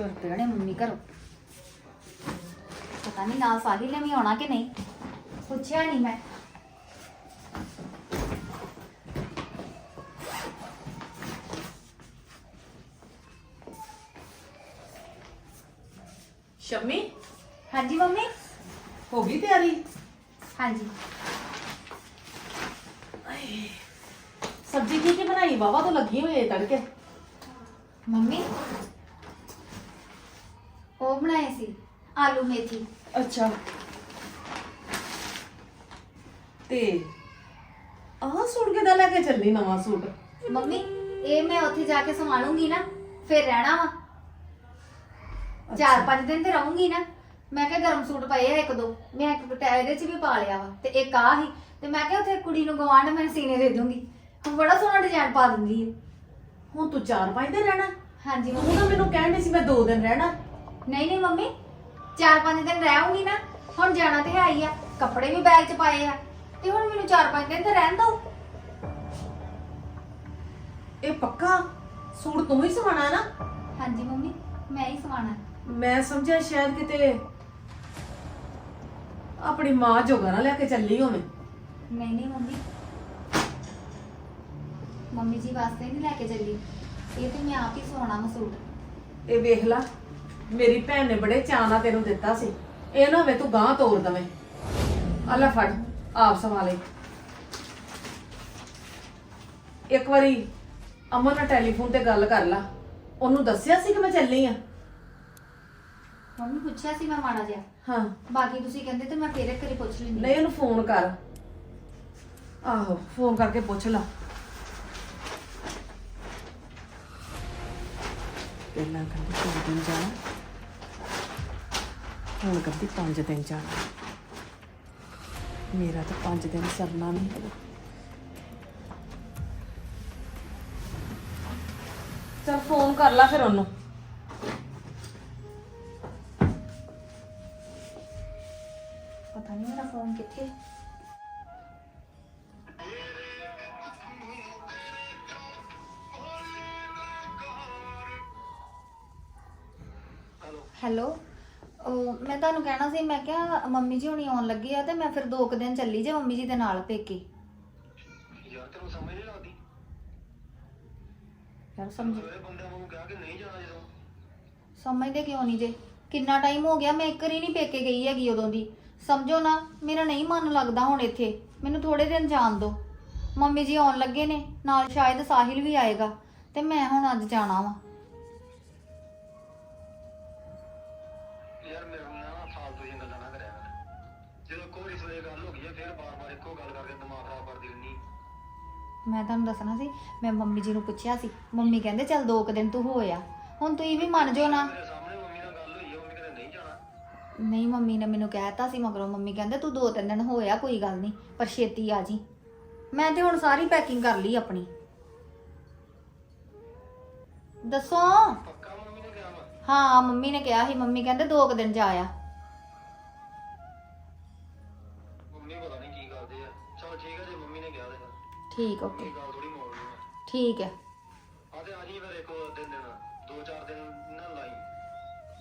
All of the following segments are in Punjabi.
ਤੁਰ ਨੇ ਮੰਮੀ ਘਰੋਂ। ਪਤਾ ਨਹੀਂ ਨਾਲ ਸਾਹਿਲ ਨੇ ਵੀ ਆਉਣਾ ਕਿ ਨਹੀਂ। ਪੁੱਛਿਆ ਨਹੀਂ ਮੈਂ। ਸ਼ਮੀ? ਹਾਂਜੀ ਮੰਮੀ? ਹੋ ਗਈ ਤਿਆਰੀ? ਹਾਂਜੀ। ਸਬਜ਼ੀ ਕੀ ਕੀ ਬਣਾਈ? ਬਾਬਾ ਤੋਂ ਲੱਗੀ ਹੋਈ ਹੈ ਤੜਕੇ। ਮੰਮੀ ਉਹ ਬਣਾਏ ਸੀ ਆਲੂ ਮੇਥੀ। ਅੱਛਾ। ਤੇ ਆਹ ਸੂਟ ਕਿਦਾਂ ਲੈ ਕੇ ਚੱਲੀ ਨਵਾਂ ਸੂਟ? ਮੰਮੀ ਇਹ ਮੈਂ ਉੱਥੇ ਜਾ ਕੇ ਸੰਭਾਲੂੰਗੀ ਨਾ ਫਿਰ ਰਹਿਣਾ ਵਾ। ਚਾਰ ਪੰਜ ਦਿਨ ਤੇ ਰਹੂੰਗੀ ਨਾ। ਮੈਂ ਕਿਹਾ ਗਰਮ ਸੂਟ ਪਏ ਆ ਇੱਕ ਦੋ ਮੈਂ ਇੱਕ ਬਟਾ- ਇਹਦੇ ਚ ਵੀ ਪਾ ਲਿਆ ਵਾ ਤੇ ਇੱਕ ਆ ਹੀ। ਤੇ ਮੈਂ ਕਿਹਾ ਉੱਥੇ ਕੁੜੀ ਨੂੰ ਗਵਾਂਢ ਮੈਂ ਸੀਨੇ ਦੇ ਦੂੰਗੀ। ਉਹ ਬੜਾ ਸੋਹਣਾ ਡਿਜ਼ਾਈਨ ਪਾ ਦਿੰਦੀ ਹੈ ਹੁਣ ਤੂੰ ਚਾਰ ਪੰਜ ਦਿਨ ਰਹਿਣਾ। ਹਾਂਜੀ ਤੂੰ ਮੰਮੀ। ਤਾਂ ਮੈਨੂੰ ਕਹਿਣ ਡਈ ਸੀ ਮੈਂ ਦੋ ਦਿਨ ਰਹਿਣਾ। ਨਹੀਂ ਨਹੀਂ ਮੰਮੀ ਚਾਰ ਪੰਜ ਦਿਨ ਰਹੂੰਗੀ ਨਾ ਹੁਣ ਜਾਣਾ ਤੇ ਹੈ ਹੀ ਆ ਕੱਪੜੇ ਵੀ ਬੈਗ 'ਚ ਪਾਏ ਆ ਤੇ ਹੁਣ ਮੈਨੂੰ ਚਾਰ ਪੰਜ ਦਿਨ ਤੇ ਰਹਿਣ ਦਿਓ ਇਹ ਪੱਕਾ? ਸੂਟ ਤੂੰ ਹੀ ਸਵਾਣਾ ਹੈ ਨਾ? ਹਾਂਜੀ ਮੰਮੀ ਮੈਂ ਹੀ ਸਵਾਣਾ ਮੈਂ ਸਮਝਿਆ ਸ਼ਾਇਦ ਕਿਤੇ ਆਪਣੀ ਮਾਂ ਜੋਗਾ ਨਾ ਲੈ ਕੇ ਚੱਲੀ ਹੋਵੇਂ। ਨਹੀਂ ਨਹੀਂ ਮੰਮੀ। ਮੰਮੀ ਜੀ ਵਾਸਤੇ ਨਹੀਂ ਲੈ ਕੇ ਚੱਲੀ। ਇਹ ਤੇ ਮੈਂ ਆਪ ਹੀ ਸਵਾਉਣਾ ਵਾ ਸੂਟ। ਇਹ ਵੇਖ ਲਾ। ਮੇਰੀ ਭੈਣ ਨੇ ਬੜੇ ਚਾਅ ਨਾਲ ਤੈਨੂੰ ਦਿੱਤਾ ਸੀ। ਇਹ ਨਾ ਹੋਵੇ ਤੂੰ ਗਾਂ ਤੋੜ ਦਵੇਂ। ਆ ਲੈ ਫੜ ਆਪ ਸੰਭਾਲੇ। ਇੱਕ ਵਾਰੀ ਅਮਨ ਨਾਲ ਟੈਲੀਫੋਨ ਤੇ ਗੱਲ ਕਰ ਲਾ। ਉਹਨੂੰ ਦੱਸਿਆ ਸੀ ਕਿ ਮੈਂ ਚੱਲੀ ਆ? ਮੰਮੀ ਪੁੱਛਿਆ ਸੀ ਮੈਂ ਮਾੜਾ ਜਿਹਾ। ਹਾਂ। ਬਾਕੀ ਤੁਸੀਂ ਕਹਿੰਦੇ ਤੇ ਮੈਂ ਫੇਰ ਇੱਕ ਵਾਰੀ ਪੁੱਛ ਲੈਂਦੀ। ਨਹੀਂ ਉਹਨੂੰ ਫੋਨ ਕਰ। ਆਹੋ ਫੋਨ ਕਰਕੇ ਪੁੱਛ ਲਾ। ਪਹਿਲਾਂ ਕਹਿੰਦੀ ਦਿਨ ਜਾਣਾ। ਹੁਣ ਕਰਦੀ ਪੰਜ ਦਿਨ ਜਾਣਾ। ਮੇਰਾ ਤਾਂ ਪੰਜ ਦਿਨ ਸਰਨਾ ਨਹੀਂ ਹੈਗਾ। ਚਲ ਫੋਨ ਕਰ ਲਾ ਫਿਰ ਉਹਨੂੰ। ਸੀ ਮੈਂ ਕਿਹਾ ਮੰਮੀ ਜੀ ਹੁਣੀ ਆਉਣ ਲੱਗੇ ਆ ਤੇ ਮੈਂ ਫਿਰ ਦੋ ਕੁ ਦਿਨ ਚੱਲੀ ਜੇ ਮੰਮੀ ਜੀ ਦੇ ਨਾਲ ਪੇਕੇ। ਯਾਰ ਤੈਨੂੰ ਸਮਝ ਨਹੀਂ ਲੱਗਦੀ। ਯਾਰ ਸਮਝ ਸਵੇਰੇ ਬੰਦਿਆਂ ਨੂੰ ਕਿਹਾ ਕਿ ਨਹੀਂ ਜਾਣਾ ਜਦੋਂ। ਸਮਝਦੇ ਕਿਉਂ ਨਹੀਂ ਜੇ? ਕਿੰਨਾ ਟਾਈਮ ਹੋ ਗਿਆ ਮੈਂ ਇੱਕ ਵਾਰੀ ਨਹੀਂ ਪੇਕੇ ਗਈ ਹੈਗੀ ਉਦੋਂ ਦੀ। ਸਮਝੋ ਨਾ ਮੇਰਾ ਨਹੀਂ ਮਨ ਲੱਗਦਾ ਹੁਣ ਇੱਥੇ। ਮੈਨੂੰ ਥੋੜੇ ਦਿਨ ਜਾਣ ਦਿਓ ਮੰਮੀ ਜੀ ਆਉਣ ਲੱਗੇ ਨੇ ਨਾਲ ਸ਼ਾਇਦ ਸਾਹਿਲ ਵੀ ਆਏਗਾ ਤੇ ਮੈਂ ਹੁਣ ਅੱਜ ਜਾਣਾ ਵਾ। ਮੈਂ ਤੁਹਾਨੂੰ ਦੱਸਣਾ ਸੀ ਮੈਂ ਮੰਮੀ ਜੀ ਨੂੰ ਪੁੱਛਿਆ ਸੀ ਮੰਮੀ ਕਹਿੰਦੇ ਚੱਲ ਦੋ ਕੁ ਦਿਨ ਤੂੰ ਹੋਇਆ ਹੁਣ ਤੁਸੀਂ ਵੀ ਮੰਨ ਜਾਓ ਨਾ। ਮੇਰੇ ਸਾਹਮਣੇ ਮੰਮੀ ਨਾਲ ਗੱਲ ਹੋਈ ਹੈ ਮੰਮੀ ਕਹਿੰਦੇ ਨਹੀਂ ਜਾਣਾ। ਨਹੀਂ ਮੰਮੀ ਨੇ ਮੈਨੂੰ ਕਹਿਤਾ ਸੀ ਮਗਰੋਂ ਮੰਮੀ ਕਹਿੰਦੇ ਤੂੰ ਦੋ ਤਿੰਨ ਦਿਨ ਹੋਇਆ ਕੋਈ ਗੱਲ ਨਹੀਂ ਪਰ ਛੇਤੀ ਆ ਜੀ। ਮੈਂ ਤੇ ਹੁਣ ਸਾਰੀ ਪੈਕਿੰਗ ਕਰ ਲਈ ਆਪਣੀ। ਦੱਸੋ? ਪੱਕਾ ਮੰਮੀ ਨੇ ਕਿਹਾ ਵਾ? ਹਾਂ ਮੰਮੀ ਨੇ ਕਿਹਾ ਸੀ ਮੰਮੀ ਕਹਿੰਦੇ ਦੋ ਕੁ ਦਿਨ ਜਾ ਆ। ਠੀਕ ਓਕੇ। ਇਹ ਗੱਲ ਥੋੜੀ ਮੋੜਨੀ ਆ। ਠੀਕ ਹੈ। ਆ ਤੇ ਆ ਜੀ ਫਿਰ ਇੱਕ ਦਿਨ ਦੇਣਾ ਦੋ ਚਾਰ ਦਿਨ ਨਾ ਲਾਈ।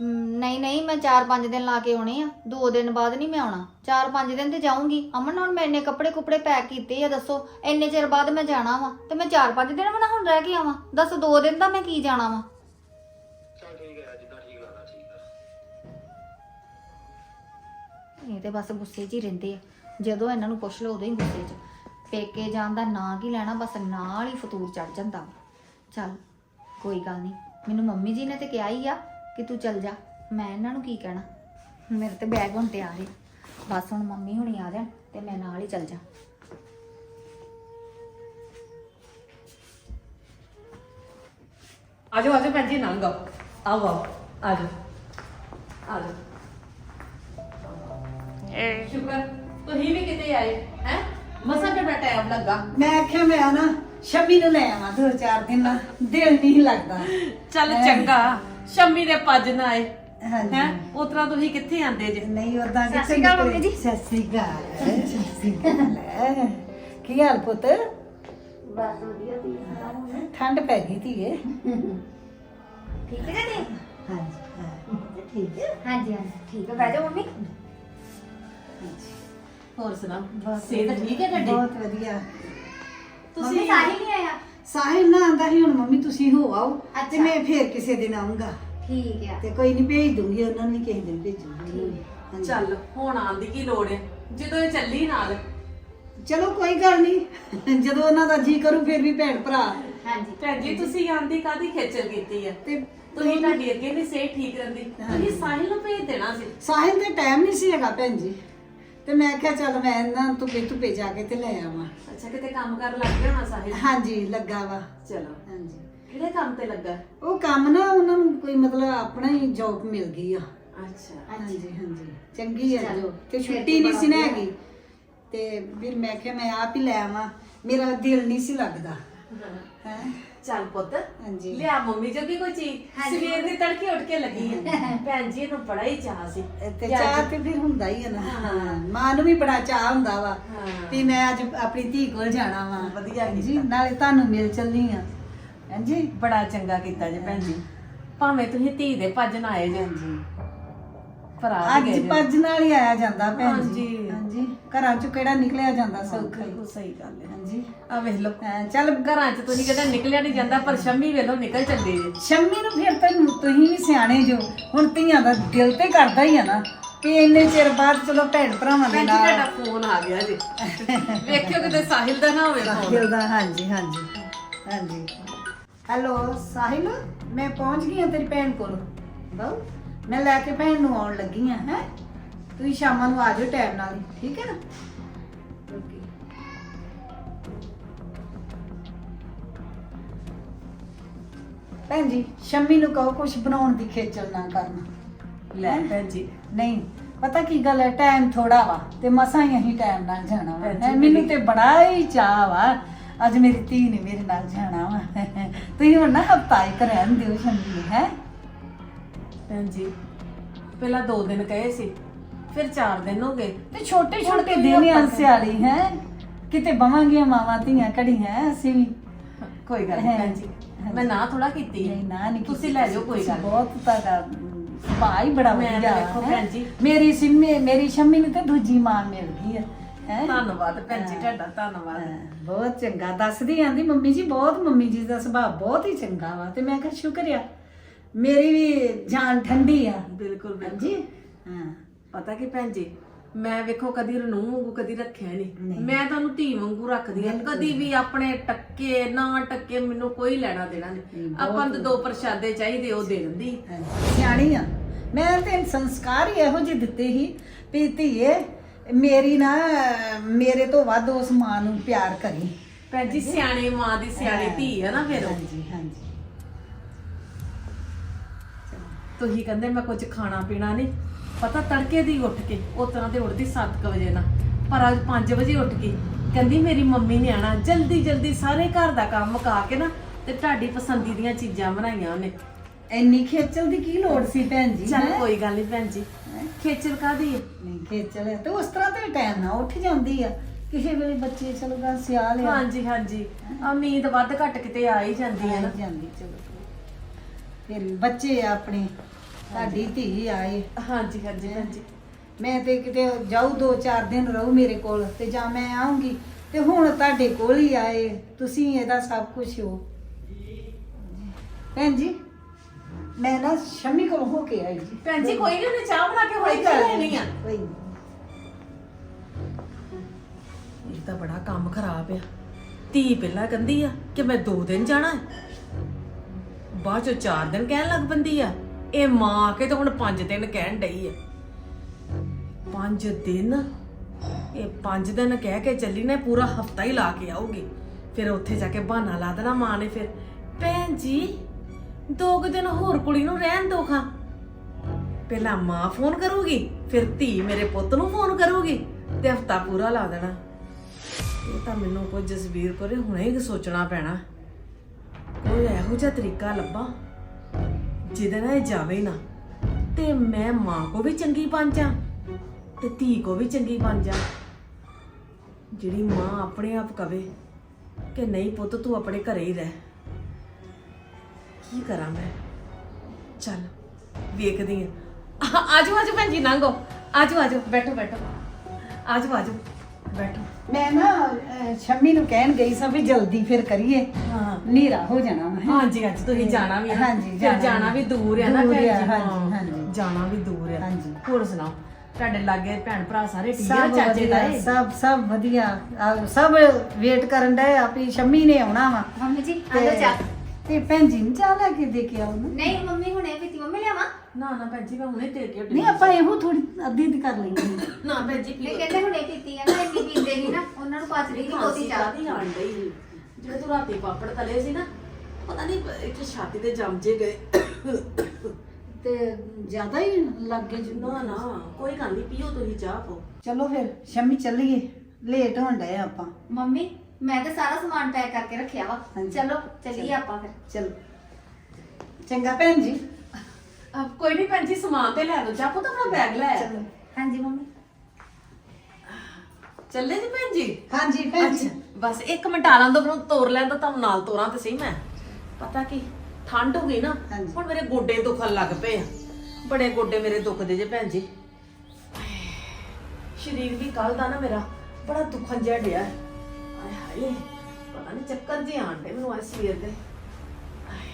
ਹਮ, ਨਹੀਂ ਨਹੀਂ ਮੈਂ 4-5 ਦਿਨ ਲਾ ਕੇ ਆਉਣੇ ਆ। ਦੋ ਦਿਨ ਬਾਅਦ ਨਹੀਂ ਮੈਂ ਆਉਣਾ। 4-5 ਦਿਨ ਤੇ ਜਾਊਂਗੀ। ਅਮਨ ਹੁਣ ਮੈਂ ਇੰਨੇ ਕੱਪੜੇ ਕੁਪੜੇ ਪੈਕ ਕੀਤੇ ਆ ਦੱਸੋ ਇੰਨੇ ਚਿਰ ਬਾਅਦ ਮੈਂ ਜਾਣਾ ਵਾ? ਤੇ ਮੈਂ 4-5 ਦਿਨ ਵੀ ਨਾ ਹੁਣ ਰਹਿ ਕੇ ਆਵਾਂ। ਦੱਸ ਦੋ ਦਿਨ ਦਾ ਮੈਂ ਕੀ ਜਾਣਾ ਵਾ? ਚਲ ਠੀਕ ਹੈ ਜਿੱਦਾਂ ਠੀਕ ਲੱਗਦਾ ਠੀਕ ਹੈ ਇਹ ਤੇ ਬਸ ਗੁੱਸੇ 'ਚ ਹੀ ਰਹਿੰਦੇ ਆ। ਜਦੋਂ ਇਹਨਾਂ ਨੂੰ ਪੁੱਛ ਲਓ ਉਦੋਂ ਹੀ ਗੁੱਸੇ 'ਚ। ਪੇਕੇ ਜਾਣ ਦਾ ਨਾਂ ਕੀ ਲੈਣਾ ਬਸ ਨਾਲ ਹੀ ਫਤੂਰ ਚੜ ਜਾਂਦਾ। ਚੱਲ ਕੋਈ ਗੱਲ ਨਹੀਂ ਮੈਨੂੰ ਮੰਮੀ ਜੀ ਨੇ ਤੇ ਕਿਹਾ ਹੀ ਆ ਕਿ ਤੂੰ ਚੱਲ ਜਾ ਮੈਂ ਇਹਨਾਂ ਨੂੰ ਕੀ ਕਹਿਣਾ? ਮੇਰੇ ਤੇ ਬੈਗ ਹੁਣ ਤਿਆਰ ਹੈ ਬਸ ਹੁਣ ਮੰਮੀ ਹੁਣੀ ਆ ਜਾਣ ਤੇ ਮੈਂ ਨਾਲ ਹੀ ਚੱਲ ਜਾ। ਆਜੋ ਆਜੋ ਭੈਣ ਜੀ ਨੰਗ ਆਓ ਆਓ ਆਓ ਆਜੋ। ਆਜੋ। ਸ਼ੁਕਰ ਤੁਸੀਂ ਵੀ ਕਿਤੇ ਆਏ ਹੈ? ਮਸਾ ਕਿਹੜਾ ਟਾਈਮ ਲੱਗਾ? ਮੈਂ ਆਖਿਆ ਮੈਂ ਨਾ ਸ਼ਮੀ ਨੂੰ ਲੈ ਆਵਾਂ ਦੋ ਚਾਰ ਦਿਨ ਨਾ ਦਿਲ ਨਹੀਂ ਲੱਗਦਾ। ਚੱਲ ਚੰਗਾ ਸ਼ੰਮੀ ਦੇ ਪੱਜ ਨਾ ਆਏ। ਹਾਂਜੀ। ਹੈ? ਉਤਰਾ ਤੁਸੀਂ ਕਿੱਥੇ ਆਂਦੇ ਜੇ? ਨਹੀਂ ਉਦਾਂ ਸਤਿ ਸ਼੍ਰੀ ਅਕਾਲ ਮੰਮੀ ਜੀ। ਸਤਿ ਸ਼੍ਰੀ ਅਕਾਲ ਸਤਿ ਸ਼੍ਰੀ ਅਕਾਲ। ਕੀ ਹਾਲ ਪੁੱਤ? ਬਸ ਵਧੀਆ ਠੰਡ ਪੈ ਗਈ ਧੀਏ। ਠੀਕ ਹੈ ਜੀ? ਹਾਂਜੀ ਹੈ। ਹਾਂਜੀ ਹਾਂਜੀ। ਠੀਕ ਹੈ ਬਹਿ ਜਾਓ ਮੰਮੀ। ਹੋਰ ਸੁਣਾ ਸਿਹਤ ਠੀਕ ਹੈ ਤੁਹਾਡੀ? ਬਹੁਤ ਵਧੀਆ। ਮੰਮੀ ਸਾਹਿਲ ਨਹੀਂ ਆਇਆ ਸਾਹਿਲ ਨਾ ਆਂਦਾ ਸੀ ਹੁਣ ਮੰਮੀ ਤੁਸੀਂ ਹੋ ਆਓ ਤੇ ਅੱਛਾ। ਮੈਂ ਫੇਰ ਕਿਸੇ ਦਿਨ ਆਉਂਗਾ ਠੀਕ ਆ। ਤੇ ਕੋਈ ਨਹੀਂ ਭੇਜ ਦੂੰਗੀ ਉਹਨਾਂ ਨੂੰ ਵੀ ਕਿਸੇ ਦਿਨ ਭੇਜੂੰਗੀ। ਹਾਂਜੀ। ਚੱਲ ਹੁਣ ਆਉਣ ਦੀ ਕੀ ਲੋੜ ਹੈ? ਜਦੋਂ ਇਹ ਚੱਲੀ ਨਾਲ। ਚਲੋ ਕੋਈ ਗੱਲ ਨਹੀਂ ਜਦੋਂ ਉਹਨਾਂ ਦਾ ਜੀ ਕਰੂ ਫਿਰ ਵੀ ਭੈਣ ਭਰਾ। ਹਾਂਜੀ। ਭੈਣ ਜੀ ਤੁਸੀਂ ਆਂਦੀ ਕਾਦੀ ਖੇਚਲ ਕੀਤੀ ਆ ਤੇ ਤੁਸੀਂ ਤੁਹਾਡੀ ਅੱਗੇ ਨਹੀਂ ਸਿਹਤ ਠੀਕ ਰਹਿੰਦੀ। ਤੁਸੀਂ ਸਾਹਿਲ ਨੂੰ ਭੇਜ ਦੇਣਾ ਸੀ। ਸਾਹਿਲ ਦੇ ਟਾਈਮ ਨਹੀਂ ਸੀ ਹੈਗਾ ਭੈਣ ਜੀ। ਤੇ ਮੈਂ ਕਿਹਾ ਚੱਲ ਮੈਂ ਇਹਨਾਂ ਧੁੱਪੇ ਧੁੱਪੇ ਜਾ ਕੇ ਤੇ ਲੈ ਆਵਾਂ। ਅੱਛਾ ਕਿਤੇ ਕੰਮ ਕਰ ਲੱਗ ਗਿਆ ਹੋਣਾ ਸਾਹਿਲ? ਹਾਂਜੀ ਲੱਗਾ ਵਾ। ਚਲੋ। ਹਾਂਜੀ। ਕਿਹੜੇ ਕੰਮ ਤੇ ਲੱਗਾ? ਉਹ ਕੰਮ ਨਾ ਉਹਨਾਂ ਨੂੰ ਕੋਈ ਮਤਲਬ ਆਪਣਾ ਹੀ ਜੌਬ ਮਿਲ ਗਈ ਆ। ਅੱਛਾ। ਹਾਂਜੀ ਹਾਂਜੀ। ਚੰਗੀ ਆ ਜੋ ਤੇ ਛੁੱਟੀ ਨਹੀਂ ਸੀ ਨਾ ਹੈਗੀ। ਤੇ ਫਿਰ ਮੈਂ ਕਿਹਾ ਮੈਂ ਆਪ ਹੀ ਲੈ ਆਵਾਂ। ਮੇਰਾ ਦਿਲ ਨਹੀਂ ਸੀ ਲੱਗਦਾ। ਹੈ। ਚੱਲ ਪੁੱਤ ਹਾਂਜੀ। ਲਿਆ ਮੰਮੀ ਜੋਗੀ ਕੋਈ ਚੀਜ਼? ਹਾਂਜੀ। ਸਵੇਰ ਦੀ ਤੜਕੇ ਉੱਠ ਕੇ ਲੱਗੀ ਹੈ ਭੈਣ ਜੀ ਨੂੰ ਬੜਾ ਹੀ ਚਾਹ ਸੀ। ਤੇ ਕਿ ਚਾਹ ਤੇ ਫਿਰ ਹੁੰਦਾ ਹੀ ਹੈ ਨਾ। ਹਾਂ। ਮਾਂ ਨੂੰ ਵੀ ਬੜਾ ਚਾਹ ਹੁੰਦਾ ਵਾ ਹਾਂ। ਵੀ ਮੈਂ ਅੱਜ ਆਪਣੀ ਧੀ ਕੋਲ ਜਾਣਾ ਵਾ। ਵਧੀਆ ਜੀ ਕੀਤਾ। ਨਾਲੇ ਤੁਹਾਨੂੰ ਮਿਲ ਚੱਲਣੀ ਆ। ਹਾਂਜੀ ਬੜਾ ਚੰਗਾ ਕੀਤਾ ਜੇ ਭੈਣ ਜੀ। ਭਾਵੇਂ ਤੁਸੀਂ ਧੀ ਦੇ ਭੱਜਣ ਆਏ ਜੇ। ਹਾਂਜੀ। ਭਰਾ ਵੀ ਅੱਜ ਗਏ। ਭੱਜ ਨਾਲ ਹੀ ਆਇਆ ਜਾਂਦਾ ਭੈਣ ਜੀ। ਹਾਂਜੀ। ਹਾਂਜੀ। ਘਰਾਂ ਚੋਂ ਕਿਹੜਾ ਨਿਕਲਿਆ ਜਾਂਦਾ ਸੌਖਾ ਹੀ। ਬਿਲਕੁਲ ਸਹੀ ਗੱਲ ਹੈ। ਹਾਂਜੀ। ਆ ਵੇਖ ਲਓ। ਹਾਂ, ਚੱਲ ਘਰਾਂ 'ਚ ਤੁਸੀਂ ਕਹਿੰਦੇ ਨਿਕਲਿਆ ਨਹੀਂ ਜਾਂਦਾ ਪਰ ਸ਼ੰਮੀ ਵੇਲੋ ਨਿਕਲ ਚੱਲੇ ਜੇ ਸ਼ੰਮੀ ਨੂੰ ਫਿਰ ਤਾਂ ਤੁਸੀਂ ਵੀ ਸਿਆਣੇ ਜੋ ਹੁਣ ਧੀਆਂ ਦਾ ਦਿਲ ਤੇ ਕਰਦਾ ਹੀ ਆ ਨਾ ਵੀ ਇੰਨੇ ਚਿਰ ਬਾਅਦ ਚਲੋ ਭੈਣ ਭਰਾਵਾਂ ਦੇ ਭੈਣ ਜੀ ਨਾਲ ਤੁਹਾਡਾ ਫੋਨ ਆ ਗਿਆ ਜੀ। ਵੇਖਿਓ ਕਿਤੇ ਸਾਹਿਲ ਦਾ ਨਾ ਹੋਵੇ ਫੋਨ। ਸਾਹਿਲ ਦਾ ਹਾਂਜੀ ਹਾਂਜੀ। ਹਾਂਜੀ। ਹੈਲੋ ਸਾਹਿਲ ਮੈਂ ਪਹੁੰਚ ਗਈ ਹਾਂ ਤੇਰੀ ਭੈਣ ਕੋਲ। ਬਹੁ। ਮੈਂ ਲੈ ਕੇ ਭੈਣ ਨੂੰ ਆਉਣ ਲੱਗੀ ਹਾਂ ਹੈ? ਤੁਸੀਂ ਸ਼ਾਮਾਂ ਨੂੰ ਆ ਜਾਓ ਟਾਈਮ ਨਾਲ ਹੀ, ਠੀਕ ਹੈ? ਓਕੇ। ਭੈਣ ਜੀ ਸ਼ੰਮੀ ਨੂੰ ਕਹੋ ਕੁਝ ਬਣਾਉਣ ਦੀ ਖੇਚਲ ਨਾ ਕਰਨਾ। ਲੈ ਭੈਣ ਜੀ। ਨਹੀਂ ਪਤਾ ਕੀ ਗੱਲ ਹੈ ਟਾਈਮ ਥੋੜਾ ਵਾ ਤੇ ਮਸਾਂ ਹੀ ਅਸੀਂ ਟਾਈਮ ਨਾਲ ਜਾਣਾ ਵਾ। ਹੈਂ, ਮੈਨੂੰ ਤੇ ਬੜਾ ਹੀ ਚਾਹ ਵਾ ਅੱਜ ਮੇਰੀ ਧੀ ਨੇ ਮੇਰੇ ਨਾਲ ਜਾਣਾ ਵਾ। ਤੁਸੀਂ ਹੁਣ ਨਾ ਹਫਤਾ ਹੀ ਰਹਿਣ ਦਿਓ ਸ਼ੰਦੀ ਹੈ? ਭੈਣ ਜੀ ਪਹਿਲਾਂ 2 ਦਿਨ ਕਹੇ ਸੀ ਫਿਰ 4 ਦਿਨ ਹੋ ਗਏ। ਤੇ ਛੋਟੇ ਛੋਟੇ ਦਿਨ ਸਿਆਲੀ ਹੈ। ਕਿਤੇ ਬਵਾਂਗੀਆਂ ਮਾਵਾਂ ਧੀਆਂ ਘੜੀ ਹੈ ਅਸੀਂ ਵੀ। ਕੋਈ ਗੱਲ ਨਹੀਂ ਭੈਣ ਜੀ ਮੈਂ ਨਾ ਥੋੜਾ ਕੀਤੀ। ਨਹੀਂ ਨਾ ਨਹੀਂ ਤੁਸੀਂ ਲੈ ਜਾਓ ਕੋਈ ਗੱਲ। ਬਹੁਤ ਤੁਹਾਡਾ ਭਾਈ ਬੜਾ ਵਧੀਆ ਹੈਂ। ਭੈਣ ਜੀ। ਮੇਰੀ ਸਿੰਮੀ ਮੇਰੀ ਸ਼ੰਮੀ ਨੂੰ ਤੇ ਦੂਜੀ ਮਾਂ ਮਿਲ ਗਈ ਹੈ? ਧੰਨਵਾਦ ਭੈਣ ਜੀ। ਤੁਹਾਡਾ ਧੰਨਵਾਦ। ਬਹੁਤ ਚੰਗਾ। ਦੱਸਦੀ ਆਂਦੀ ਮੰਮੀ ਜੀ ਬਹੁਤ ਮੰਮੀ ਜੀ ਦਾ ਸੁਭਾਅ ਬਹੁਤ ਹੀ ਚੰਗਾ ਵਾ ਤੇ ਮੈਂ ਕਿਹਾ ਸ਼ੁਕਰ ਆ ਮੇਰੀ ਵੀ ਜਾਨ ਠੰਡੀ ਆ। ਬਿਲਕੁਲ ਬਿਲਕੁਲ। ਹਾਂਜੀ? ਹਾਂ। ਪਤਾ ਕੀ ਭੈਣ ਜੀ? ਮੈਂ ਵੇਖੋ ਕਦੀ ਰਨੂ ਵਾਂਗੂ ਕਦੀ ਰੱਖਿਆ ਨਹੀਂ ਨਹੀਂ। ਮੈਂ ਤੁਹਾਨੂੰ ਧੀ ਵਾਂਗੂ ਰੱਖਦੀ ਆ। ਬਿਲਕੁਲ। ਕਦੀ ਵੀ ਆਪਣੇ ਟੱਕੇ ਨਾ ਟੱਕੇ ਮੈਨੂੰ ਕੋਈ ਲੈਣਾ ਦੇਣਾ ਨਹੀਂ ਬਹੁਤ ਆਪਾਂ ਨੂੰ ਦੋ ਪ੍ਰਸ਼ਾਦੇ ਚਾਹੀਦੇ ਉਹ ਦੇ ਦਿੰਦੀ। ਹਾਂਜੀ। ਸਿਆਣੀ ਆ। ਮੈਂ ਤੇ ਸੰਸਕਾਰ ਹੀ ਇਹੋ ਜਿਹੇ ਦਿੱਤੇ ਸੀ ਵੀ ਧੀਏ ਮੇਰੀ ਨਾ ਮੇਰੇ ਤੋਂ ਵੱਧ ਉਸ ਮਾਂ ਨੂੰ ਪਿਆਰ ਕਰੀ। ਭੈਣ ਜੀ ਸਿਆਣੇ ਮਾਂ ਦੀ ਸਿਆਣੀ ਧੀ ਹੈ ਨਾ ਫਿਰ। ਹਾਂਜੀ ਹਾਂਜੀ। ਤੁਸੀਂ ਕਹਿੰਦੇ ਮੈਂ ਕੁਝ ਖਾਣਾ ਪੀਣਾ ਨਹੀਂ। ਪਤਾ ਤੜਕੇ ਦੀ ਉੱਠ ਕੇ ਉਸ ਤਰ੍ਹਾਂ ਤੇ ਉੱਠਦੀ 7 ਵਜੇ ਨਾ ਪਰ ਅੱਜ 5 ਵਜੇ ਉੱਠ ਕੇ ਕਹਿੰਦੀ ਮੇਰੀ ਮੰਮੀ ਨੇ ਆਣਾ। ਜਲਦੀ ਜਲਦੀ ਸਾਰੇ ਘਰ ਦਾ ਕੰਮ ਮੁਕਾ ਕੇ ਨਾ ਤੇ ਤੁਹਾਡੀ ਪਸੰਦੀ ਦੀਆਂ ਚੀਜ਼ਾਂ ਬਣਾਈਆਂ ਉਹਨੇ। ਇੰਨੀ ਖੇਚਲ ਦੀ ਕੀ ਲੋੜ ਸੀ ਭੈਣ ਜੀ ਚੱਲ ਹੈਂ? ਕੋਈ ਗੱਲ ਨਹੀਂ ਭੈਣ ਜੀ। ਖੇਚਲ ਕਾਦੀ ਹੈ ਨਹੀਂ ਖੇਚਲ ਹੈ ਤੇ ਉਸ ਤਰ੍ਹਾਂ ਤੇ ਟਾਈਮ ਨਾਲ ਉੱਠ ਜਾਂਦੀ ਆ। ਕਿਸੇ ਵੇਲੇ ਬੱਚੇ ਚਲੋ ਗਾ ਸਿਆਲ ਆ। ਹਾਂਜੀ ਹਾਂਜੀ। ਉਮੀਦ ਵੱਧ ਘੱਟ ਕਿਤੇ ਆ ਹੀ ਜਾਂਦੀ ਹੈ ਨਾ। ਜਾਂਦੀ ਚਲੋ। ਫਿਰ ਵੀ ਬੱਚੇ ਆ ਆਪਣੇ। ਸਾਡੀ ਧੀ ਆਏ। ਹਾਂਜੀ ਹਾਂਜੀ ਭੈਣ ਜੀ ਮੈਂ ਤੇ ਕਿਤੇ ਜਾਊ ਦੋ ਚਾਰ ਦਿਨ ਰਹੂ ਮੇਰੇ ਕੋਲ ਤੇ ਜਾਂ ਮੈਂ ਆਉਂਗੀ ਤੇ ਹੁਣ ਤੁਹਾਡੇ ਕੋਲ ਹੀ ਆਏ। ਤੁਸੀਂ ਇਹਦਾ ਸਭ ਕੁਝ ਹੋ। ਭੈਣ ਜੀ ਮੈਂ ਨਾ ਸ਼ਮੀ ਕੋਲ ਹੋ ਕੇ ਆਈ ਜੀ। ਭੈਣ ਜੀ ਕੋਈ ਨਹੀਂ ਉਹਨੇ ਚਾਹ ਬਣਾ ਕੇ ਹੋਈ ਗੱਲ ਲੈਣੀ ਆ। ਕੋਈ। ਇਹ ਤਾਂ ਬੜਾ ਕੰਮ ਖਰਾਬ ਆ। ਧੀ ਪਹਿਲਾਂ ਕਹਿੰਦੀ ਆ ਕਿ ਮੈਂ 2 ਦਿਨ ਜਾਣਾ ਹੈ। ਬਾਅਦ ਚੋਂ 4 ਦਿਨ ਕਹਿਣ ਲੱਗ ਪੈਂਦੀ ਆ। ਇਹ ਮਾਂ ਆ ਕੇ ਤਾਂ ਹੁਣ 5 ਦਿਨ ਕਹਿਣ ਡਈ ਆ। 5 ਦਿਨ? ਇਹ 5 ਦਿਨ ਕਹਿ ਕੇ ਚੱਲੀ ਨੇ ਪੂਰਾ ਹਫਤਾ ਹੀ ਲਾ ਕੇ ਆਊਗੀ। ਫਿਰ ਉੱਥੇ ਜਾ ਕੇ ਬਹਾਨਾ ਲਾ ਦੇਣਾ ਮਾਂ ਨੇ ਫਿਰ। ਭੈਣ ਜੀ, ਦੋ ਕੁ ਦਿਨ ਹੋਰ ਕੁੜੀ ਨੂੰ ਰਹਿਣ ਦੋ ਖਾਂ ਪਹਿਲਾਂ ਮਾਂ ਫੋਨ ਕਰੂਗੀ, ਫਿਰ ਧੀ ਮੇਰੇ ਪੁੱਤ ਨੂੰ ਫੋਨ ਕਰੂਗੀ ਤੇ ਹਫਤਾ ਪੂਰਾ ਲਾ ਦੇਣਾ। ਇਹ ਤਾਂ ਮੈਨੂੰ ਕੋਈ ਜਸਵੀਰ ਕੋਲੇ ਹੁਣੇ ਹੀ ਸੋਚਣਾ ਪੈਣਾ। ਕੋਈ ਇਹੋ ਜਿਹਾ ਤਰੀਕਾ ਲੱਭਾਂ? ਜਿਹਦੇ ਨਾਲ ਇਹ ਜਾਵੇ ਨਾ, ਤੇ ਮੈਂ ਮਾਂ ਕੋ ਵੀ ਚੰਗੀ ਬਣ ਜਾ ਤੇ ਧੀ ਕੋ ਵੀ ਚੰਗੀ ਬਣ ਜਾ ਜਿਹੜੀ ਮਾਂ ਆਪਣੇ ਆਪ ਕਵੇ ਕਿ ਨਹੀਂ ਪੁੱਤ, ਤੂੰ ਆਪਣੇ ਘਰੇ ਹੀ ਰਹਿ। ਕੀ ਕਰਾਂ ਮੈਂ? ਚੱਲ, ਵੇਖਦੀ ਆ ਆਜੋ ਆਜੋ ਭੈਣ ਜੀ, ਲੰਘੋ। ਆਜੋ ਆਜੋ, ਬੈਠੋ ਬੈਠੋ। ਆਜੋ ਆਜੋ, ਬੈਠੋ। ਮੈਂ ਨਾ ਅਹ, ਸ਼ੰਮੀ ਨੂੰ ਕਹਿਣ ਗਈ ਸਾਂ ਵੀ ਜਲਦੀ ਫਿਰ ਕਰੀਏ ਹਾਂ ਹਨੇਰਾ ਹੋ ਜਾਣਾ ਵਾ ਹੈਂ। ਹਾਂਜੀ ਅੱਜ ਤੁਸੀਂ ਜਾਣਾ ਵੀ ਹੈ ਨਾ? ਹਾਂਜੀ, ਫਿਰ ਜਾਣਾ ਜਾਣਾ ਵੀ। ਦੂਰ ਹੈ ਨਾ ਦੂਰ ਭੈਣ ਆ, ਜੀ ਹਾਂਜੀ, ਹਾਂ, ਹਾਂਜੀ। ਜਾਣਾ ਵੀ ਦੂਰ ਹੈ ਹਾਂਜੀ। ਹੋਰ ਸੁਣਾਓ ਤੁਹਾਡੇ ਲਾਗੇ ਭੈਣ ਭਰਾ ਸਾਰੇ ਠੀਕ ਆ ਸਭ ਚਾਚੇ ਵਧੀਆ, ਤਾਏ ਸਭ ਸਭ ਵਧੀਆ ਆਹ, ਸਭ ਵੇਟ ਕਰਨ ਡਏ ਆ ਵੀ ਸ਼ੰਮੀ ਨੇ ਆਉਣਾ ਵਾ ਮੰਮੀ ਜੀ ਤੇ- ਚਾਹ ਤੇ ਭੈਣ ਜੀ ਨੂੰ ਚਾਹ ਲੈ ਕੇ ਦੇ ਕੇ ਆਉਂ ਨਹੀਂ ਮੰਮੀ ਹੁਣੇ ਪੀਤੀ ਮੰਮੀ ਲਿਆਵਾਂ? ਨਾ ਨਾ ਭੈਣ ਜੀ ਮੈਂ ਹੁਣੇ ਤੇਰੇ ਕੇ ਨਹੀਂ ਆਪਾਂ ਇਹੋ ਥੋੜੀ ਅੱਧੀ ਅੱਧੀ ਕਰ ਲੈਂਦੇ ਹਾਂ। ਨਾ ਭੈਣ ਜੀ ਨਹੀਂ ਕਹਿੰਦੇ ਹੁਣੇ ਪੀਤੀ ਆ ਨਾ ਇੰਨੀ ਪੀਂਦੇ ਨਹੀਂ ਨਾ ਉਹਨਾਂ ਨੂੰ ਪਚਦੀ ਨਹੀਂ ਬਹੁਤੀ ਚਾਹ। ਦੀ ਆਣ ਡਈ? ਸੀ। ਜਿਹੜੇ ਤੂੰ ਰਾਤੀ ਪਾਪੜ ਤਲੇ ਸੀ ਨਾ ਪਤਾ ਨਹੀਂ ਇੱਥੇ ਛਾਤੀ ਤੇ ਜੰਮ ਜੇ ਗਏ। ਤੇ ਜ਼ਿਆਦਾ ਹੀ ਲੱਗ ਗਏ ਜੀ। ਨਾ ਨਾ ਕੋਈ ਗੱਲ ਨਹੀਂ ਪੀਓ ਤੁਸੀਂ ਚਾਹ ਪੋ। ਚਲੋ ਫਿਰ ਸ਼ੰਮੀ ਚੱਲੀਏ। ਲੇਟ ਹੋਣ ਡਏ ਆ ਆਪਾਂ। ਮੰਮੀ ਮੈਂ ਤਾਂ ਸਾਰਾ ਸਮਾਨ ਪੈਕ ਕਰਕੇ ਰੱਖਿਆ ਵਾ। ਹਾਂਜੀ। ਚਲੋ ਚੱਲੀਏ ਆਪਾਂ ਫਿਰ। ਚਲੋ। ਚੰਗਾ ਭੈਣ ਜੀ। ਅਬ ਕੋਈ ਨਹੀਂ ਭੈਣ ਜੀ ਸਮਾਨ ਤੇ ਲੈ ਦੋ ਚਾਹ ਪੁੱਤ ਆਪਣਾ ਬੈਗ ਲੈ। ਆ। ਚਲੋ। ਹਾਂਜੀ ਮੰਮੀ। ਚੱਲੇ ਜੀ ਭੈਣ ਜੀ? ਹਾਂਜੀ ਭੈਣ ਜੀ। ਅੱਛਾ, ਬਸ ਇੱਕ ਮਿੰਟ ਆ ਲਾਂ ਦੋ ਮੈਨੂੰ ਤੋਰ ਲੈਣ ਦੋ ਤੁਹਾਨੂੰ ਨਾਲ ਤੋਰਾਂ ਤੇ ਸਹੀ ਮੈਂ। ਪਤਾ ਕੀ ਠੰਡ ਹੋ ਗਈ ਨਾ ਹਾਂਜੀ। ਹੁਣ ਮੇਰੇ ਗੋਡੇ ਦੁਖਣ ਲੱਗ ਪਏ ਆ। ਬੜੇ ਗੋਡੇ ਮੇਰੇ ਦੁਖਦੇ ਜੇ ਭੈਣ ਜੀ। ਸਰੀਰ ਵੀ ਕੱਲ ਦਾ ਨਾ ਮੇਰਾ ਬੜਾ ਦੁਖਣ ਜਿਹਾ ਡਿਆ। ਹੈ। ਆਏ ਹਾਏ ਪਤਾ ਨਹੀਂ ਚੱਕਰ ਜੇ ਆਣ ਡੇ ਮੈਨੂੰ ਅੱਜ ਸਵੇਰ ਦੇ। ਆਏ।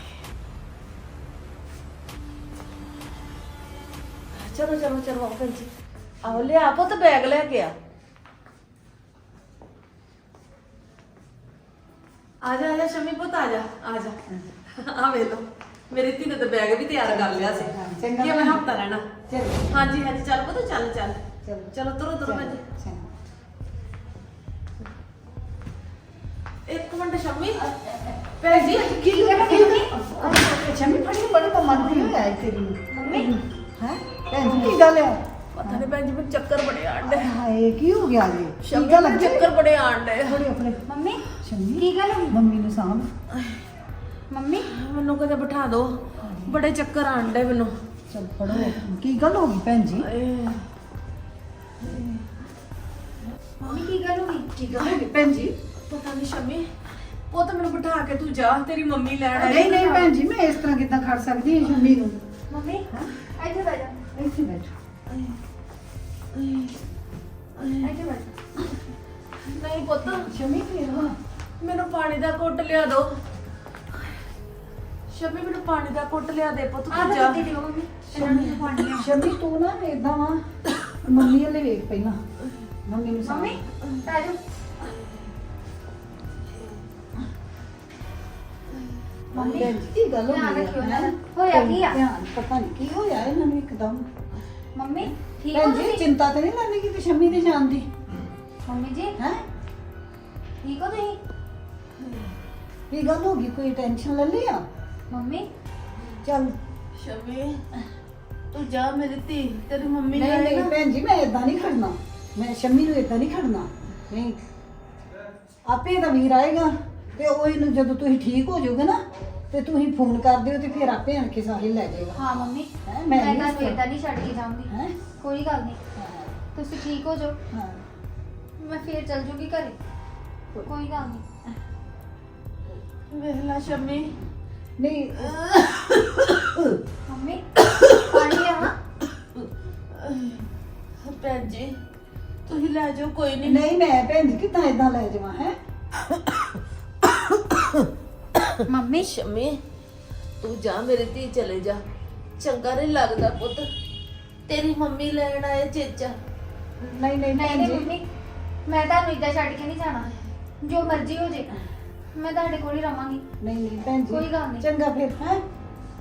ਚਲੋ ਚਲੋ ਚਲੋ ਆਓ ਭੈਣ ਜੀ। ਆਓ ਲਿਆ ਪੁੱਤ ਬੈਗ ਲੈ ਕੇ ਆ। ਆ ਜਾ ਆ ਜਾ ਸ਼ਮੀ ਪੁੱਤ ਆ ਜਾ ਆ ਜਾ। ਆ ਵੇ ਲੋ ਮੇਰੀ ਧੀ ਨੇ ਤਾਂ ਬੈਗ ਵੀ ਤਿਆਰ ਕਰ ਲਿਆ ਸੀ। ਚੰਗਾ ਕਿ ਮੈਂ ਭੈਣ। ਹਫਤਾ ਰਹਿਣਾ। ਚਲੋ। ਹਾਂਜੀ ਹਾਂਜੀ ਚੱਲ ਪੁੱਤ ਚੱਲ ਚੱਲ। ਚਲੋ। ਤੁਰੋ ਤੁਰੋ ਚੰਗਾ। ਮਿੰਟ ਸ਼ਮੀ। ਭੈਣ ਜੀ ਕੀ ਗੱਲ ਕੀ ਸ਼ੰਮੀ ਫੜੀ ਬੜੀ ਮਨ ਕੀ ਹੋਇਆ ਹੈ ਤੇਰੀ। ਮੰਮੀ? ਹੈ? ਭੈਣ ਜੀ ਕੀ ਗੱਲ ਹੈ? ਪਤਾ ਨਹੀਂ ਭੈਣ ਜੀ ਮੈਨੂੰ ਚੱਕਰ ਬੜੇ ਆਣ ਡੇ ਹਾਏ ਕੀ ਹੋ ਗਿਆ ਜੀ? ਕੀ ਸ਼ਮੀ ਗੱਲ ਹੈ? ਚੱਕਰ ਬੜੇ ਆਣ ਡੇ ਥੋੜੀ ਆਪਣੇ ਮੰਮੀ ਸ਼ੰਮੀ ਕੀ ਗੱਲ ਹੋਈ? ਮੰਮੀ ਨੂੰ ਸਾਂਭ। ਮੰਮੀ ਮੈਨੂੰ ਕਦੇ ਬਿਠਾ ਦਿਓ ਬੜੇ ਚੱਕਰ ਆਣ ਡੇ ਮੈਨੂੰ। ਚਲ ਫੜੋ। ਕੀ ਗੱਲ ਹੋ ਗਈ ਭੈਣ ਜੀ? ਮੰਮੀ ਕੀ ਗੱਲ ਹੋਈ? ਕੀ ਗੱਲ ਹੋ ਗਈ ਭੈਣ ਜੀ? ਪਤਾ ਨਹੀਂ ਸ਼ਮੀ। ਉਹ ਤਾਂ ਮੈਨੂੰ ਬਿਠਾ ਕੇ ਤੂੰ ਜਾ ਤੇਰੀ ਮੰਮੀ ਲੈਣ ਆਈ ਨਹੀਂ ਨਹੀਂ ਭੈਣ ਜੀ ਮੈਂ ਇਸ ਤਰ੍ਹਾਂ ਕਿੱਦਾਂ ਖੜ ਸਕਦੀ ਹਾਂ ਸ਼ੰਮੀ ਨੂੰ? ਮੰਮੀ ਇੱਥੇ ਬੈਠ ਜਾ। ਇੱਥੇ ਬੈਠ। ਇੱਥੇ ਬੈਠ ਨਹੀਂ ਪੁੱਤ। ਸ਼ੰਮੀ ਫੇਰ ਹਾਂ। ਮੈਨੂੰ ਪਾਣੀ ਦਾ ਘੁੱਟ ਲਿਆ ਦੋ। ਸ਼ਮੀ ਮੈਨੂੰ ਪਾਣੀ ਦਾ ਘੁੱਟ ਲਿਆ ਦੇ ਪੁੱਤ ਤੂੰ ਜਾ। ਦਿਓ ਮੰਮੀ। ਪਾਣੀ ਸ਼ੰਮੀ ਤੂੰ ਨਾ ਏਦਾਂ ਵਾ। ਮੰਮੀ ਵਾਲੇ ਵੇਖ ਪਹਿਲਾਂ। ਮੰਮੀ ਨੂੰ ਮੰਮੀ ਤਾਜੋ ਮੰਮੀ ਭੈਣ ਜੀ, ਕੀ ਗੱਲ ਹੋ ਧਿਆਨ ਗਈ ਰੱਖਿਓ ਹੈ? ਇਹਨਾਂ ਦਾ। ਹੋਇਆ ਕੀ ਆ? ਧਿਆਨ ਪਤਾ ਨਹੀਂ ਕੀ ਹੋਇਆ ਇਹਨਾਂ ਨੂੰ ਇੱਕਦਮ। ਮੰਮੀ ਠੀਕ ਹੋ ਭੈਣ ਜੀ ਤੁਸੀਂ? ਚਿੰਤਾ ਤੇ ਨਹੀਂ ਲੈਂਦੀ ਕਿ ਸ਼ੰਮੀ ਦੀ ਜਾਨ ਦੀ? ਮੰਮੀ ਜੀ ਹੈ? ਠੀਕ ਹੋ ਤੁਸੀਂ? ਕੀ ਗੱਲ ਹੋ ਗਈ? ਕੋਈ ਟੈਨਸ਼ਨ ਲੈ ਲਈ ਆ? ਮੰਮੀ। ਚੱਲ। ਸ਼ਮੀ ਤੂੰ ਜਾ ਮੇਰੀ ਧੀ ਤੇਰੀ ਮੰਮੀ ਨਹੀਂ ਨਾਲ ਨਹੀਂ ਨਾ। ਭੈਣ ਜੀ ਮੈਂ ਇਦਾਂ ਨਹੀਂ ਖੜਨਾ। ਮੈਂ ਸ਼ੰਮੀ ਨੂੰ ਇਦਾਂ ਨਹੀਂ ਖੜਨਾ। ਨਹੀਂ। ਆਪੇ ਦਾ ਵੀਰ ਆਏਗਾ। ਤੇ ਉਹ ਇਹਨੂੰ ਜਦੋਂ ਤੁਸੀਂ ਠੀਕ ਹੋ ਜਾਓਗੇ ਨਾ ਤੇ ਤੁਸੀਂ ਫੋਨ ਕਰ ਦਿਓ ਤੇ ਫਿਰ ਆਪੇ ਆਣ ਕੇ ਸਾਹਿਲ ਲੈ ਜਾਏਗਾ ਹਾਂ ਮੰਮੀ। ਹੈਂ, ਮੈਂ ਮੈਂ ਨਹੀਂ ਤੁਹਾਨੂੰ ਏਦਾਂ ਨਹੀਂ ਛੱਡ ਕੇ ਜਾਊਂਗੀ। ਹੈ? ਕੋਈ ਗੱਲ ਨਹੀਂ। ਤੁਸੀਂ ਠੀਕ ਹੋ ਜਾਓ। ਹਾਂ। ਮੈਂ ਫੇਰ ਚੱਲ ਜੂਗੀ ਘਰੇ। ਕੋਈ। ਗੱਲ ਨਹੀਂ। ਵੇਖ ਲੈ ਸ਼ਮੀ। ਨਹੀਂ। ਮੰਮੀ ਪਾਣੀ ਲਿਆਵਾਂ? ਭੈਣ ਜੀ ਤੁਸੀਂ ਲੈ ਜਾਓ ਕੋਈ ਨਹੀਂ। ਨਹੀਂ ਮੈਂ ਭੈਣ ਜੀ ਕਿੱਦਾਂ ਇਦਾਂ ਲੈ ਜਾਵਾਂ ਹੈ? ਮੰਮੀ? ਸ਼ਮੀ ਤੂੰ ਜਾ ਮੇਰੀ ਧੀ ਚਲੇ ਜਾ। ਚੰਗਾ ਨਹੀਂ ਲੱਗਦਾ ਪੁੱਤ। ਤੇਰੀ ਮੰਮੀ ਲੈਣ ਆਏ ਚੇਚਾ। ਨਹੀਂ ਨਹੀਂ ਨਹੀਂ ਭੈਣ ਨਹੀਂ ਜੀ। ਮੰਮੀ ਮੈਂ ਤੁਹਾਨੂੰ ਏਦਾਂ ਛੱਡ ਕੇ ਨਹੀਂ ਜਾਣਾ। ਜੋ ਮਰਜ਼ੀ ਹੋ ਜੇ। ਮੈਂ ਤੁਹਾਡੇ ਕੋਲ ਹੀ ਰਵਾਂਗੀ। ਨਹੀਂ ਨਹੀਂ ਭੈਣ ਜੀ ਕੋਈ ਗੱਲ ਨਹੀਂ। ਚੰਗਾ ਫਿਰ ਹੈ?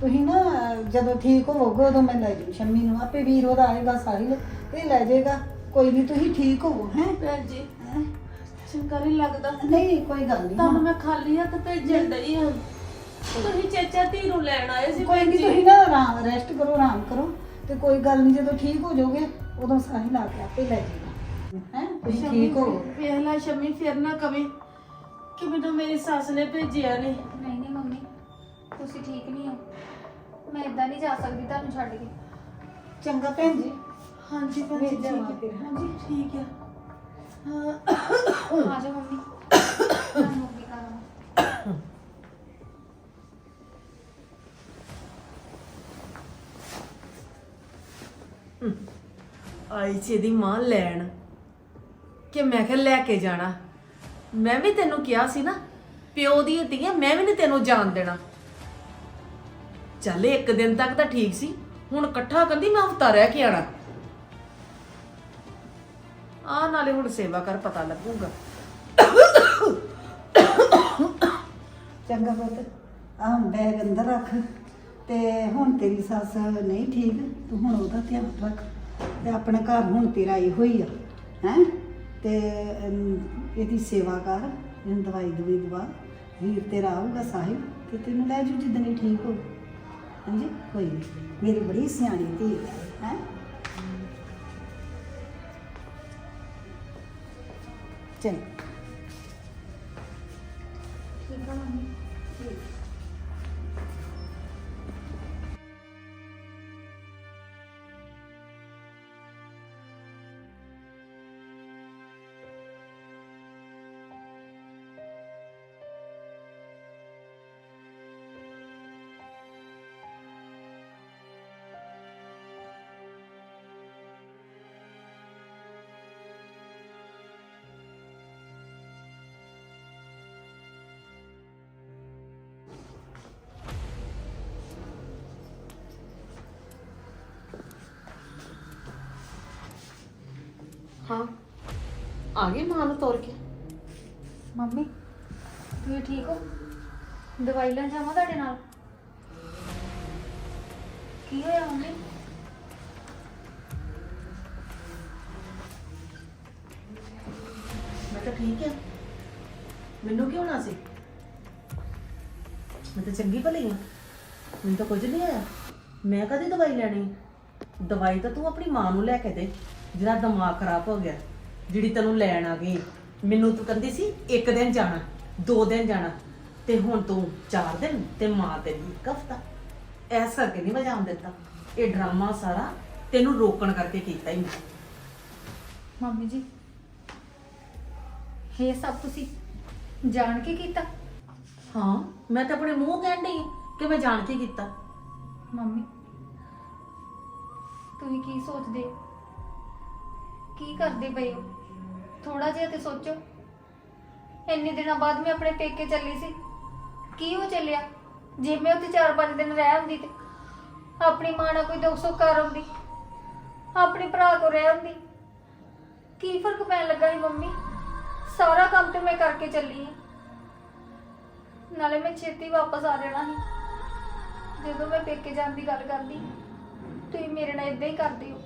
ਤੁਸੀਂ ਨਾ ਜਦੋਂ ਠੀਕ ਹੋਵੋਗੇ ਉਦੋਂ ਮੈਂ ਲੈ ਜਾਊਂ ਸ਼ੰਮੀ ਨੂੰ। ਆਪੇ ਵੀਰ ਉਹਦਾ ਆਏਗਾ ਸਾਹਿਲ ਤੇ ਲੈ ਜਾਏਗਾ। ਕੋਈ ਨਹੀਂ ਤੁਸੀਂ ਠੀਕ ਹੋਵੋ ਹੈ? ਭੈਣ ਜੀ। ਚੰਗਾ ਨਹੀਂ ਲੱਗਦਾ। ਨਹੀਂ ਕੋਈ ਗੱਲ ਨਹੀਂ। ਤੁਹਾਨੂੰ ਮੈਂ ਖਾਲੀ ਹੱਥ ਭੇਜਣ ਡਈ ਹਾਂ। ਤੁਸੀਂ ਚੇਚਾ ਧੀ ਨੂੰ ਲੈਣ ਆਏ ਸੀ ਕੋਈ ਨਹੀਂ ਤੁਸੀਂ ਨਾ ਆਰਾਮ ਰੈਸਟ ਕਰੋ ਆਰਾਮ ਕਰੋ। ਤੇ ਕੋਈ ਗੱਲ ਨਹੀਂ ਜਦੋਂ ਠੀਕ ਹੋ ਜਾਓਗੇ ਉਦੋਂ ਸਾਹਿਲ ਆ ਕੇ ਆਪੇ ਲੈ ਜਾਏਗਾ ਹੈ? ਤੁਸੀਂ ਠੀਕ ਹੋਵੋ ਵੇਖ ਲੈ ਸ਼ਮੀ ਫਿਰ ਨਾ ਕਵੀ ਕਿ ਮੈਨੂੰ ਮੇਰੀ ਸੱਸ ਨੇ ਭੇਜਿਆ ਨਹੀਂ ਨਹੀਂ ਨਹੀਂ ਮੰਮੀ ਤੁਸੀਂ ਠੀਕ ਨਹੀਂ ਹੋ। ਮੈਂ ਏਦਾਂ ਨਹੀਂ ਜਾ ਸਕਦੀ ਤੁਹਾਨੂੰ ਛੱਡ ਕੇ। ਚੰਗਾ ਭੈਣ ਜੀ। ਹਾਂਜੀ ਭੈਣ ਜੀ ਵੇਖ ਜਾਵਾਂ ਠੀਕ ਫਿਰ, ਹੈ? ਹਾਂਜੀ। ਹਾਂਜੀ ਠੀਕ ਹੈ ਹਾਂ। ਆ ਜਾਓ ਮੰਮੀ ਤੁਹਾਨੂੰ ਮੰਮੀ ਕਰਾਂ ਆਈ ਸੀ ਇਹਦੀ ਮਾਂ ਲੈਣ। ਕਿ ਮੈਂ ਕਿਹਾ ਲੈ ਕੇ ਜਾਣਾ। ਮੈਂ ਵੀ ਤੈਨੂੰ ਕਿਹਾ ਸੀ ਨਾ, ਪਿਓ ਦੀ ਧੀ ਹੈ ਮੈਂ ਵੀ ਨਹੀਂ ਤੈਨੂੰ ਜਾਣ ਦੇਣਾ। ਚੱਲ ਇੱਕ ਦਿਨ ਤੱਕ ਤਾਂ ਠੀਕ ਸੀ, ਹੁਣ ਇਕੱਠਾ ਕਹਿੰਦੀ ਮੈਂ ਹਫਤਾ ਰਹਿ ਕੇ ਆਣਾ ਆ ਨਾਲੇ ਹੁਣ ਸੇਵਾ ਕਰ ਪਤਾ ਲੱਗੂਗਾ। ਚੰਗਾ ਪੁੱਤ ਆਹ ਬੈਗ ਅੰਦਰ ਰੱਖ ਤੇ ਹੁਣ ਤੇਰੀ ਸੱਸ ਨਹੀਂ ਠੀਕ ਤੂੰ ਹੁਣ ਉਹਦਾ ਧਿਆਨ ਰੱਖ ਤੇ ਆਪਣੇ ਘਰ ਹੁਣ ਤੇਰਾ ਇਹੋ ਹੀ ਆ ਹੈ? ਤੇ ਅਮ, ਇਹਦੀ ਸੇਵਾ ਕਰ ਇਹਨੂੰ ਦਵਾਈ ਦਵਾਈ ਦਵਾ ਵੀਰ ਤੇਰਾ ਆਊਗਾ ਸਾਹਿਬ ਤੇ ਤੈਨੂੰ ਲੈ ਜੂ ਜਿੱਦਣ ਇਹ ਠੀਕ ਹੋ ਹਾਂਜੀ? ਕੋਈ ਨਹੀਂ ਮੇਰੀ ਬੜੀ ਸਿਆਣੀ ਧੀ ਹੈ ਹੈਂ? ਚਲ ਠੀਕ ਆ ਮੰਮੀ। ਹਾਂ। ਆ ਗਈ ਮਾਂ ਨੂੰ ਤੋਰ ਕੇ। ਮੰਮੀ ਤੁਸੀਂ ਠੀਕ ਹੋ? ਦਵਾਈ ਲੈਣ ਜਾਵਾਂ ਤੁਹਾਡੇ ਨਾਲ? ਕੀ ਹੋਇਆ ਮੰਮੀ? ਮੈਂ ਤਾਂ ਠੀਕ ਆ। ਮੈਨੂੰ ਕਿਉਂ ਨਾ ਸੀ? ਮੈਂ ਤਾਂ ਚੰਗੀ ਭਲੀ ਆ। ਮੈਨੂੰ ਤਾਂ ਕੁਝ ਨਹੀਂ ਆਇਆ। ਮੈਂ ਕਦੀ ਦਵਾਈ ਲੈਣੀ? ਦਵਾਈ ਤਾਂ ਤੂੰ ਆਪਣੀ ਮਾਂ ਨੂੰ ਲੈ ਕੇ ਦੇ। ਜਿਹਦਾ ਦਿਮਾਗ ਖਰਾਬ ਹੋ ਗਿਆ ਜਿਹੜੀ ਤੈਨੂੰ ਲੈਣ ਆ ਗਈ ਮੈਨੂੰ ਤੂੰ ਕਹਿੰਦੀ ਸੀ ਇੱਕ ਦਿਨ ਜਾਣਾ ਦੋ ਦਿਨ ਜਾਣਾ ਤੇ ਹੁਣ ਤੂੰ ਚਾਰ ਦਿਨ ਤੇ ਮਾਂ ਤੇਰੀ ਇੱਕ ਹਫਤਾ। ਐਸਾ ਕਿ ਨਹੀਂ ਮੈਂ ਜਾਣ ਦਿੱਤਾ। ਇਹ ਡਰਾਮਾ ਸਾਰਾ ਤੈਨੂੰ ਰੋਕਣ ਕਰਕੇ ਕੀਤਾ ਹੀ ਮੈਂ। ਮੰਮੀ ਜੀ ਇਹ ਸਭ ਤੁਸੀਂ ਜਾਣ ਕੇ ਕੀਤਾ? ਹਾਂ ਮੈਂ ਤਾਂ ਆਪਣੇ ਮੂੰਹ ਕਹਿਣ ਡਈ ਕਿ ਮੈਂ ਜਾਣ ਕੇ ਕੀਤਾ। ਮੰਮੀ ਤੁਸੀਂ ਕੀ ਸੋਚਦੇ? ਕੀ ਕਰਦੇ ਪਏ ਹੋ ਥੋੜਾ ਜਿਹਾ ਤੇ ਸੋਚੋ। ਇੰਨੇ ਦਿਨਾਂ ਬਾਅਦ ਮੈਂ ਆਪਣੇ ਪੇਕੇ ਚੱਲੀ ਸੀ। ਕੀ ਹੋ ਚੱਲਿਆ? ਜੇ ਮੈਂ ਉੱਥੇ 4-5 ਦਿਨ ਰਹਿ ਹੁੰਦੀ ਤੇ ਆਪਣੀ ਮਾਂ ਨਾਲ ਕੋਈ ਦੁੱਖ ਸੁੱਖ ਕਰ ਆਉਂਦੀ, ਆਪਣੇ ਭਰਾ ਕੋਲ ਰਹਿ ਹੁੰਦੀ ਕੀ ਫ਼ਰਕ ਪੈਣ ਲੱਗਾ ਸੀ ਮੰਮੀ? ਸਾਰਾ ਕੰਮ ਤੇ ਮੈਂ ਕਰਕੇ ਚੱਲੀ ਹਾਂ ਨਾਲੇ ਮੈਂ ਛੇਤੀ ਵਾਪਸ ਆ ਜਾਣਾ ਸੀ। ਜਦੋਂ ਮੈਂ ਪੇਕੇ ਜਾਣ ਦੀ ਗੱਲ ਕਰਦੀ, ਤੁਸੀਂ ਮੇਰੇ ਨਾਲ ਇਦਾਂ ਹੀ ਕਰਦੇ ਹੋ।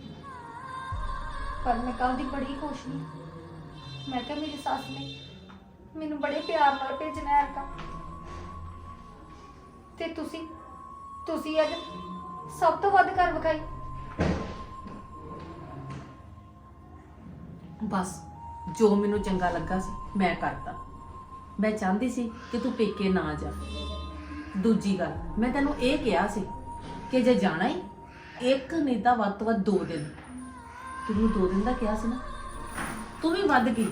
ਪਰ ਮੈਂ ਕੱਲ ਦੀ ਬੜੀ ਖੁਸ਼ ਨਹੀਂ ਮੈਂ ਕਿਹਾ ਮੇਰੀ ਸੱਸ ਨੇ ਮੈਨੂੰ ਬੜੇ ਪਿਆਰ ਨਾਲ ਭੇਜਣਾ ਹੈ ਕੰਮ ਤੇ ਤੁਸੀਂ ਤੁਸੀਂ ਅੱਜ ਸਭ ਤੋਂ ਵੱਧ ਕਰ ਵਿਖਾਈ। ਬਸ, ਜੋ ਮੈਨੂੰ ਚੰਗਾ ਲੱਗਾ ਸੀ, ਮੈਂ ਕਰਤਾ। ਮੈਂ ਚਾਹੁੰਦੀ ਸੀ ਕਿ ਤੂੰ ਪੇਕੇ ਨਾ ਜਾ। ਦੂਜੀ ਗੱਲ, ਮੈਂ ਤੈਨੂੰ ਇਹ ਕਿਹਾ ਸੀ ਕਿ ਜੇ ਜਾਣਾ ਹੀ ਇੱਕ ਨਹੀਂ ਤਾਂ ਵੱਧ ਤੋਂ ਵੱਧ ਦੋ ਦਿਨ। ਤੈਨੂੰ ਦੋ ਦਿਨ ਦਾ ਕਿਹਾ ਸੀ ਨਾ, ਤੂੰ ਵੀ ਵੱਧ ਗਈ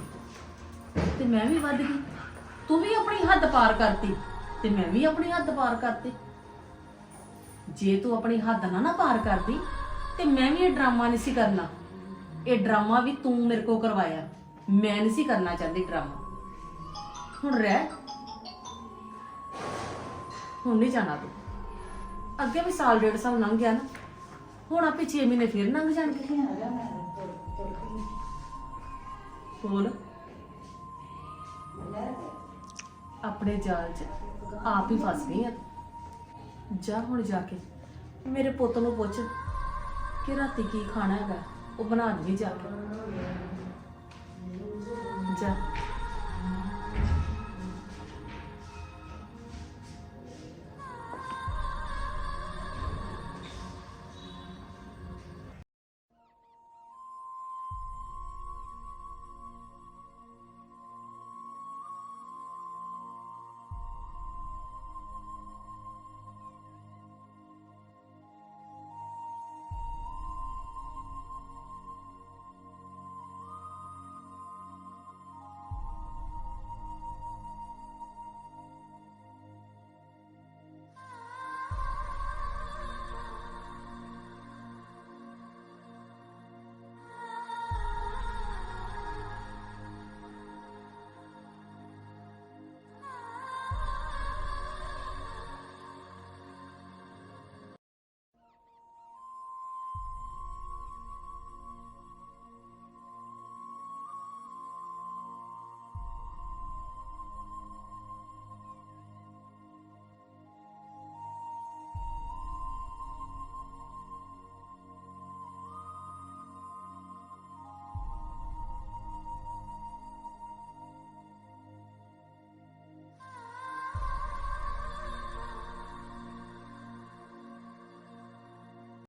ਤੇ ਮੈਂ ਵੀ ਵੱਧ ਗਈ। ਤੂੰ ਵੀ ਆਪਣੀ ਹੱਦ ਪਾਰ ਕਰਤੀ ਤੇ ਮੈਂ ਵੀ ਆਪਣੀ ਹੱਦ ਪਾਰ ਕਰਤੀ। ਜੇ ਤੂੰ ਆਪਣੀ ਹੱਦ ਨਾ ਨਾ ਪਾਰ ਕਰਦੀ ਤੇ ਮੈਂ ਵੀ ਇਹ ਡਰਾਮਾ ਨਹੀਂ ਸੀ ਕਰਨਾ। ਇਹ ਡਰਾਮਾ ਵੀ ਤੂੰ ਮੇਰੇ ਕੋ ਕਰਵਾਇਆ। ਮੈਂ ਨਹੀਂ ਸੀ ਕਰਨਾ ਚਾਹੁੰਦੀ ਡਰਾਮਾ। ਹੁਣ ਰਹਿ। ਹੁਣ ਨਹੀਂ ਜਾਣਾ ਤੂੰ। ਅੱਗੇ ਵੀ ਸਾਲ ਡੇਢ ਸਾਲ ਲੰਘ ਗਿਆ ਨਾ। ਹੁਣ ਆਪੇ 6 ਮਹੀਨੇ ਫਿਰ ਲੰਘ ਜਾਣਗੇ। ਬੋਲ ਆਪਣੇ ਜਾਲ 'ਚ। ਆਪ ਹੀ ਫਸ ਗਈ ਆ। ਜਾ ਹੁਣ ਜਾ ਕੇ। ਮੇਰੇ ਪੁੱਤ ਨੂੰ ਪੁੱਛ ਕਿ ਰਾਤੀ ਕੀ ਖਾਣਾ ਹੈਗਾ। ਉਹ ਬਣਾ ਦੇ ਜਾ ਕੇ। ਜਾ।